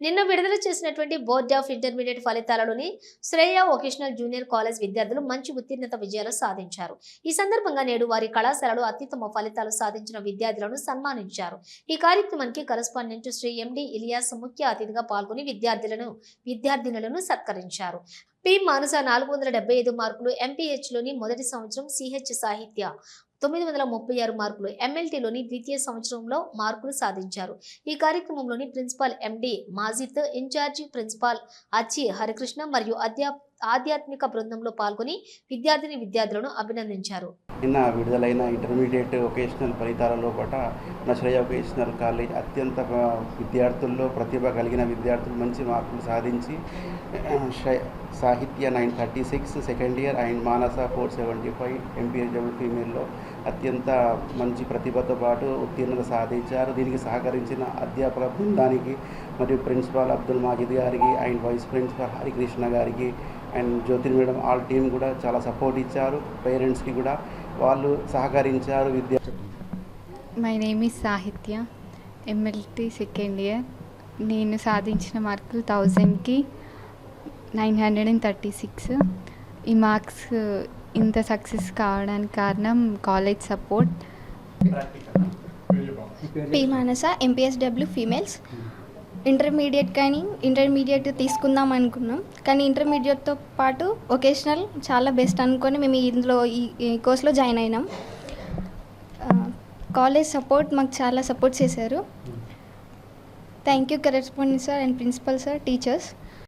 నిన్న విడుదల చేసినటువంటి బోర్డ్ ఆఫ్ ఇంటర్మీడియట్ ఫలితాలలోని శ్రేయ వొకేషనల్ జూనియర్ కాలేజ్ విద్యార్థులు మంచి ఉత్తీర్ణత విజయాలు సాధించారు. ఈ సందర్భంగా నేడు వారి కళాశాలలో అత్యుత్తమ ఫలితాలు సాధించిన విద్యార్థులను సన్మానించారు. ఈ కార్యక్రమానికి కరస్పాండెంట్ శ్రీ ఎండి ఇలియాస్ ముఖ్య అతిథిగా పాల్గొని విద్యార్థులను విద్యార్థినులను సత్కరించారు. పి మానస నాలుగు వందల డెబ్బై ఐదు మార్కులు ఎంపీహెచ్లోని మొదటి సంవత్సరం సిహెచ్ సాహిత్య తొమ్మిది వందల ముప్పై ఆరు మార్కులు ఎమ్మెల్టీలోని ద్వితీయ సంవత్సరంలో మార్కులు సాధించారు. ఈ కార్యక్రమంలోని principal MD Majid incharge principal Achi Harikrishna మరియు అధ్యాప ఆధ్యాత్మిక బృందంలో పాల్గొని విద్యార్థిని విద్యార్థులను అభినందించారు. నిన్న విడుదలైన ఇంటర్మీడియట్ వొకేషనల్ ఫలితాలలో కూడా నా వొకేషనల్ కాలేజ్ అత్యంత విద్యార్థుల్లో ప్రతిభ కలిగిన విద్యార్థులు మంచి మార్కులు సాధించి Sahitya nine thirty six second year and Manasa four seventy five MPHW ఫీమేల్లో అత్యంత మంచి ప్రతిభతో పాటు ఉత్తీర్ణత సాధించారు. దీనికి సహకరించిన అధ్యాపక బృందానికి మరియు ప్రిన్సిపాల్ అబ్దుల్ మాజిద్ గారికి అండ్ వైస్ ప్రిన్సిపాల్ హరికృష్ణ గారికి and Jyothi madam all team కూడా చాలా సపోర్ట్ ఇచ్చారు. పేరెంట్స్కి కూడా వాళ్ళు సహకరించారు. Vidya my name is Sahitya MLT second year నేను సాధించిన మార్కులు థౌజండ్కి nine hundred and thirty six. ఈ మార్క్స్ ఇంత సక్సెస్ కావడానికి కారణం college support. P Manasa MPSW females intermediate కానీ ఇంటర్మీడియట్ తీసుకుందాం అనుకున్నాం. కానీ ఇంటర్మీడియట్తో పాటు ఒకేషనల్ చాలా బెస్ట్ అనుకొని మేము ఇందులో ఈ ఈ కోర్స్లో జాయిన్ అయినాం. కాలేజ్ సపోర్ట్ మాకు చాలా సపోర్ట్ చేశారు. Thank you correspondent sir and principal sir teachers